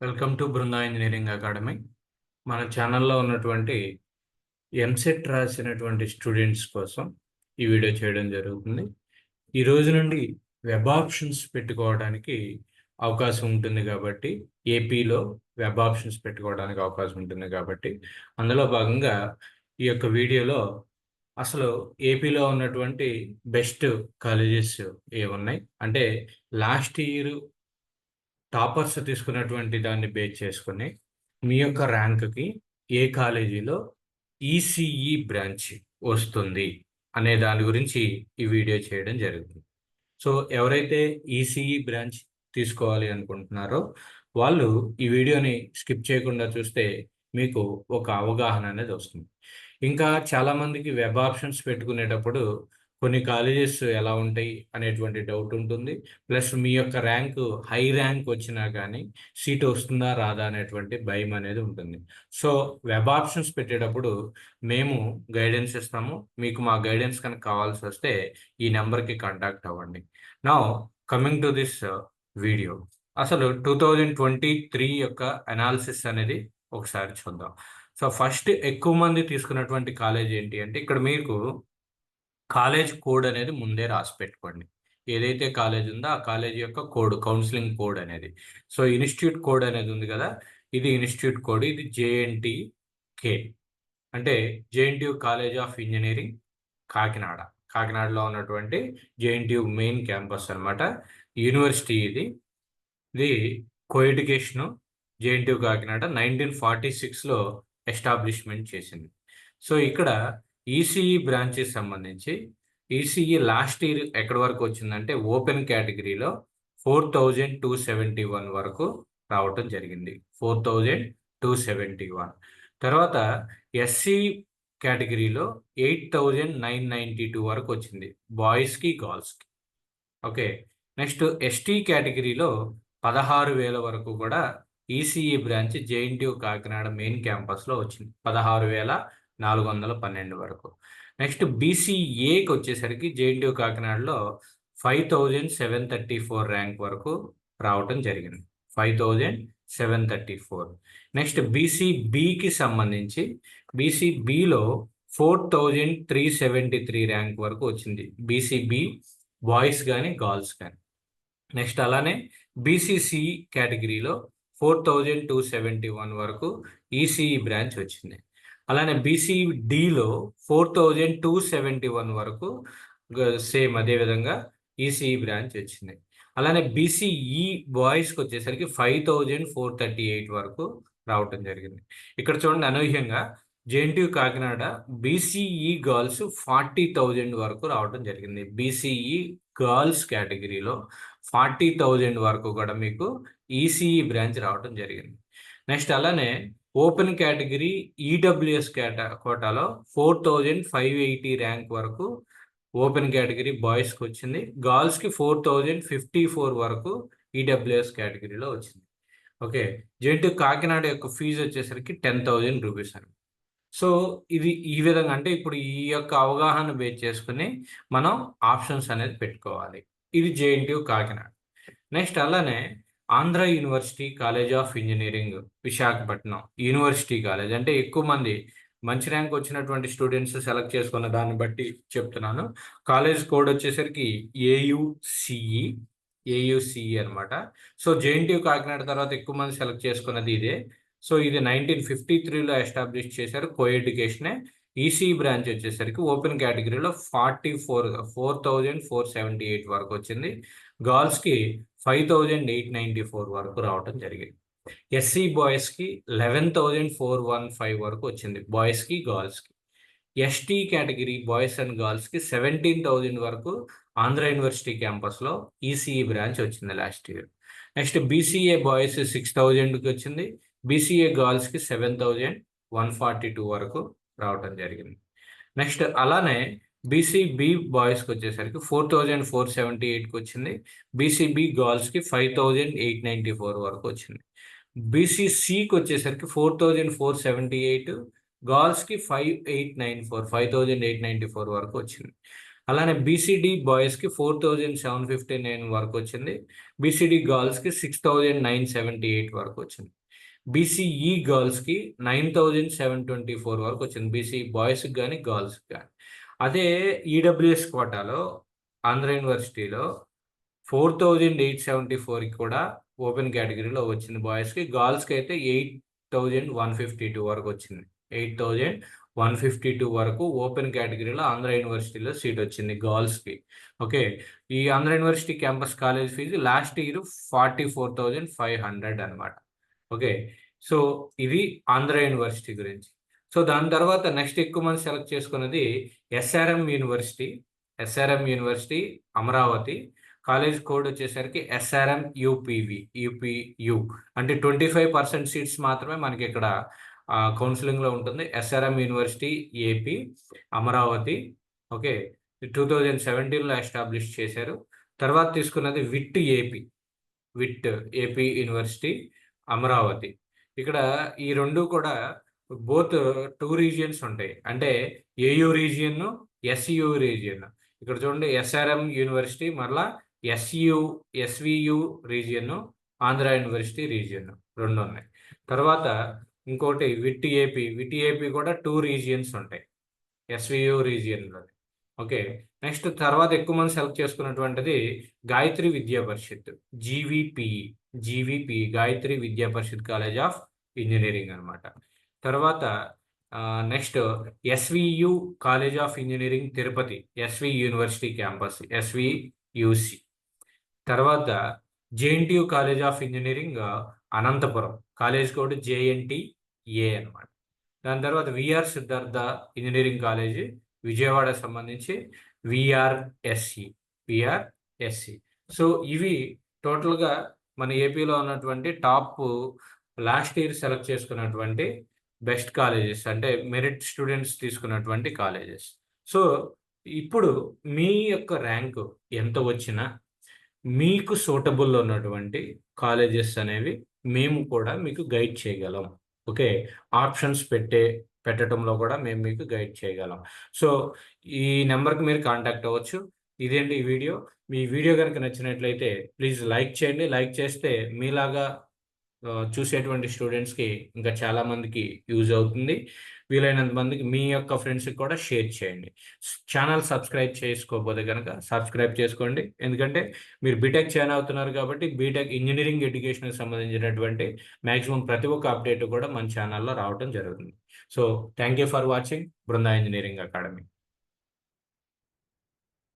Welcome to Brinda engineering academy. మన ఛానల్లో ఉన్నటువంటి ఎంసెట్ రాసినటువంటి స్టూడెంట్స్ కోసం ఈ వీడియో చేయడం జరుగుతుంది. ఈ రోజు నుండి వెబ్ ఆప్షన్స్ పెట్టుకోవడానికి అవకాశం ఉంటుంది కాబట్టి ఏపీలో వెబ్ ఆప్షన్స్ పెట్టుకోవడానికి అవకాశం ఉంటుంది కాబట్టి అందులో భాగంగా ఈ యొక్క వీడియోలో అసలు ఏపీలో ఉన్నటువంటి బెస్ట్ కాలేజెస్ ఏమున్నాయి అంటే లాస్ట్ ఇయర్ టాపర్స్ తీసుకున్నటువంటి దాన్ని బేస్ చేసుకుని మీ యొక్క ర్యాంక్కి ఏ కాలేజీలో ఈసీఈ బ్రాంచ్ వస్తుంది అనే దాని గురించి ఈ వీడియో చేయడం జరుగుతుంది. సో ఎవరైతే ఈసీఈ బ్రాంచ్ తీసుకోవాలి అనుకుంటున్నారో వాళ్ళు ఈ వీడియోని స్కిప్ చేయకుండా చూస్తే మీకు ఒక అవగాహన అనేది వస్తుంది. ఇంకా చాలామందికి వెబ్ ఆప్షన్స్ పెట్టుకునేటప్పుడు కొన్ని కాలేజెస్ ఎలా ఉంటాయి అనేటువంటి డౌట్ ఉంటుంది. ప్లస్ మీ యొక్క ర్యాంక్ హై ర్యాంక్ వచ్చినా కానీ సీట్ వస్తుందా రాదా అనేటువంటి భయం అనేది ఉంటుంది. సో వెబ్ ఆప్షన్స్ పెట్టేటప్పుడు మేము గైడెన్స్ ఇస్తాము. మీకు మా గైడెన్స్ కనుక కావాల్సి వస్తే ఈ నెంబర్కి కాంటాక్ట్ అవ్వండి. నా కమింగ్ టు దిస్ వీడియో అసలు టూ థౌజండ్ ట్వంటీ త్రీ యొక్క అనాలిసిస్ అనేది ఒకసారి చూద్దాం. సో ఫస్ట్ ఎక్కువ మంది తీసుకున్నటువంటి కాలేజ్ ఏంటి అంటే ఇక్కడ మీకు కాలేజ్ కోడ్ అనేది ముందే రాసి పెట్టుకోండి. ఏదైతే కాలేజ్ ఉందో ఆ కాలేజ్ యొక్క కోడ్ కౌన్సిలింగ్ కోడ్ అనేది. సో ఇన్స్టిట్యూట్ కోడ్ అనేది ఉంది కదా ఇది ఇన్స్టిట్యూట్ కోడ్ ఇది జేఎన్టీ కే. అంటే JNTU college of engineering Kakinada. కాకినాడలో ఉన్నటువంటి జేఎన్టీయు మెయిన్ క్యాంపస్ అనమాట యూనివర్సిటీ ఇది. ఇది coeducation JNTU Kakinada nineteen forty సిక్స్లో ఎస్టాబ్లిష్మెంట్ చేసింది. సో ఇక్కడ ఈసీఈ బ్రాంచెస్ సంబంధించి ఈసీఈ లాస్ట్ ఇయర్ ఎక్కడి వరకు వచ్చిందంటే ఓపెన్ కేటగిరీలో four thousand two seventy one వరకు రావటం జరిగింది. Four thousand two seventy one తర్వాత ఎస్సీ కేటగిరీలో eight thousand nine ninety two వరకు వచ్చింది బాయ్స్కి గర్ల్స్కి ఓకే నెక్స్ట్ ఎస్టీ కేటగిరీలో పదహారు వేల వరకు కూడా ECE branch JNTU Kakinada main క్యాంపస్లో వచ్చింది. పదహారు వేల నాలుగు వందల పన్నెండు వరకు. నెక్స్ట్ బీసీఏకి వచ్చేసరికి జేఎన్టీయూ కాకినాడలో five thousand seven thirty four rank వరకు రావటం జరిగింది. Five thousand seven thirty four. Next బీసీబీకి సంబంధించి బీసీబీలో four thousand three seventy three rank వరకు వచ్చింది. బీసీబీ బాయ్స్ కానీ గర్ల్స్ కానీ నెక్స్ట్ అలానే బీసీసీ కేటగిరీలో four thousand two seventy one వరకు ఈసీఈ బ్రాంచ్ వచ్చింది. అలానే బీసీడీలో four thousand two seventy one వరకు సేమ్ అదేవిధంగా ఈసీఈ బ్రాంచ్ వచ్చింది. అలానే బీసీఈ బాయ్స్కి వచ్చేసరికి five thousand four thirty eight వరకు రావటం జరిగింది. ఇక్కడ చూడండి అనూహ్యంగా JNT Kakinada BCE girls forty thousand వరకు రావడం జరిగింది. బీసీఈ గర్ల్స్ కేటగిరీలో ఫార్టీ థౌజండ్ వరకు కూడా మీకు ఈసీఈ బ్రాంచ్ రావడం జరిగింది. నెక్స్ట్ అలానే ఓపెన్ కేటగిరీ ఈడబ్ల్యూఎస్ కేటా కోటాలో four thousand five eighty rank వరకు ఓపెన్ కేటగిరీ బాయ్స్కి వచ్చింది. గర్ల్స్కి ఫోర్ థౌజండ్ ఫిఫ్టీ ఫోర్ వరకు ఈడబ్ల్యూఎస్ కేటగిరీలో వచ్చింది. ఓకే జెంట్ కాకినాడ యొక్క ఫీజు వచ్చేసరికి టెన్ థౌజండ్ రూపీస్ అని సో ఇది ఈ విధంగా అంటే ఇప్పుడు ఈ యొక్క అవగాహన బేస్ చేసుకుని మనం ఆప్షన్స్ అనేది పెట్టుకోవాలి. ఇది జేఎన్టీ కాకినాడ. నెక్స్ట్ అలానే Andhra university college of engineering Visakhapatnam university college. అంటే ఎక్కువ మంది మంచి ర్యాంక్ వచ్చినటువంటి స్టూడెంట్స్ సెలెక్ట్ చేసుకున్న దాన్ని బట్టి చెప్తున్నాను. కాలేజ్ కోడ్ వచ్చేసరికి ఏయుసిఈ ఏయుసిఈ అనమాట సో జేఎన్టీ కాకినాడ తర్వాత ఎక్కువ మంది సెలెక్ట్ చేసుకున్నది ఇదే. సో ఇది నైన్టీన్ ఫిఫ్టీ త్రీలో ఎస్టాబ్లిష్ చేశారు కో ఎడ్యుకేషనే ఈసీ బ్రాంచ్ వచ్చేసరికి ఓపెన్ కేటగిరీలో forty four four thousand four seventy eight వరకు వచ్చింది. గర్ల్స్కి five thousand eight ninety four వరకు రావటం జరిగింది. ఎస్సీ బాయ్స్కి eleven thousand four one five వరకు వచ్చింది బాయ్స్కి గర్ల్స్కి ఎస్టీ కేటగిరీ బాయ్స్ అండ్ గర్ల్స్కి సెవెంటీన్ థౌజండ్ వరకు ఆంధ్ర యూనివర్సిటీ క్యాంపస్లో ఈసీఈ బ్రాంచ్ వచ్చింది last year next BCA boys six థౌజండ్కి వచ్చింది బీసీఏ గర్ల్స్కి seven thousand one forty two వరకు రావటం జరిగింది. నెక్స్ట్ అలానే బీసీబీ బాయ్స్కి వచ్చేసరికి ఫోర్ థౌజండ్ ఫోర్ సెవెంటీ ఎయిట్కి వచ్చింది. బీసీబీ గర్ల్స్కి five thousand eight ninety four వరకు వచ్చింది. బీసీసీకి వచ్చేసరికి four thousand four seventy eight గర్ల్స్కి five eight nine four five thousand eight ninety four వరకు వచ్చింది. అలానే బీసీడీ బాయ్స్కి four thousand seven fifty nine వరకు వచ్చింది. బీసీడీ గర్ల్స్కి six thousand nine seventy eight వరకు వచ్చింది. బీసీఈ గర్ల్స్కి nine thousand seven twenty four వరకు వచ్చింది. బీసీ బాయ్స్కి కానీ గర్ల్స్కి కానీ అదే ఈడబ్ల్యూఎస్ కోటాలో ఆంధ్ర యూనివర్సిటీలో ఫోర్ థౌజండ్ ఎయిట్ సెవెంటీ ఫోర్కి కూడా ఓపెన్ కేటగిరీలో వచ్చింది బాయ్స్కి గర్ల్స్కి అయితే eight thousand one fifty two వరకు వచ్చింది. Eight thousand one fifty two వరకు ఓపెన్ కేటగిరీలో ఆంధ్ర యూనివర్సిటీలో సీట్ వచ్చింది గర్ల్స్కి ఓకే ఈ Andhra university campus college fee last year forty four thousand five hundred అనమాట ఓకే. సో ఇది ఆంధ్ర యూనివర్సిటీ గురించి. సో దాని తర్వాత నెక్స్ట్ ఎక్కువ మంది సెలెక్ట్ చేసుకున్నది SRM university SRM university Amaravati. College code వచ్చేసరికి ఎస్ఆర్ఎం యూపీవి యూపీయు. అంటే ట్వంటీ ఫైవ్ పర్సెంట్ సీట్స్ మాత్రమే మనకి ఇక్కడ కౌన్సిలింగ్లో ఉంటుంది. SRM university AP Amaravati. Okay. Two thousand సెవెంటీన్లో ఎస్టాబ్లిష్ చేశారు. తర్వాత తీసుకున్నది VIT AP. VIT AP university. Amaravati. ఇక్కడ ఈ రెండు కూడా బోత్ టూ రీజియన్స్ ఉంటాయి. అంటే ఏయు రీజియన్ ఎస్యు రీజియన్ ఇక్కడ చూడండి ఎస్ఆర్ఎం యూనివర్సిటీ మరలా SU SVU region Andhra university region రెండు ఉన్నాయి. తర్వాత ఇంకోటి విట్ ఏపీ. విట్ ఏపీ కూడా టూ రీజియన్స్ ఉంటాయి. ఎస్వియు రీజియన్లో ఓకే. నెక్స్ట్ తర్వాత ఎక్కువ మంది సెలెక్ట్ చేసుకున్నటువంటిది గాయత్రి విద్యా పరిషత్ జీవీపీఈ జీవీపీఈ గాయత్రి విద్యా పరిషత్ కాలేజ్ ఆఫ్ ఇంజనీరింగ్ అనమాట తర్వాత next SVU college of engineering Tirupati SV university campus SV UC. తర్వాత JNTU college of engineering Anantapur college code JNTA A అనమాట దాని తర్వాత VR Siddhartha engineering college Vijayawada సంబంధించి విఆర్ఎస్సి విఆర్ఎస్సి సో ఇవి టోటల్గా మన ఏపీలో ఉన్నటువంటి టాప్ లాస్ట్ ఇయర్ సెలెక్ట్ చేసుకున్నటువంటి బెస్ట్ కాలేజెస్ అంటే మెరిట్ స్టూడెంట్స్ తీసుకున్నటువంటి కాలేజెస్. సో ఇప్పుడు మీ యొక్క ర్యాంకు ఎంత వచ్చినా మీకు సూటబుల్ ఉన్నటువంటి కాలేజెస్ అనేవి మేము కూడా మీకు గైడ్ చేయగలం. ఓకే? ఆప్షన్స్ పెట్టే పెట్టడంలో కూడా మేము మీకు గైడ్ చేయగలం. సో ఈ నెంబర్కి మీరు కాంటాక్ట్ అవ్వచ్చు. ఇదేంటి ఈ వీడియో? మీ వీడియో కనుక నచ్చినట్లయితే ప్లీజ్ లైక్ చేయండి. లైక్ చేస్తే మీలాగా చూసేటువంటి స్టూడెంట్స్కి ఇంకా చాలామందికి యూజ్ అవుతుంది. వీలైనంత మందికి మీ యొక్క ఫ్రెండ్స్కి కూడా షేర్ చేయండి. ఛానల్ సబ్స్క్రైబ్ చేసుకోకపోతే కనుక సబ్స్క్రైబ్ చేసుకోండి. ఎందుకంటే మీరు బీటెక్ జాయిన్ అవుతున్నారు కాబట్టి బీటెక్ ఇంజనీరింగ్ ఎడ్యుకేషన్కి సంబంధించినటువంటి మ్యాక్సిమం ప్రతి ఒక్క అప్డేట్ కూడా మన ఛానల్లో రావడం జరుగుతుంది. So thank you for watching Brunna Engineering Academy.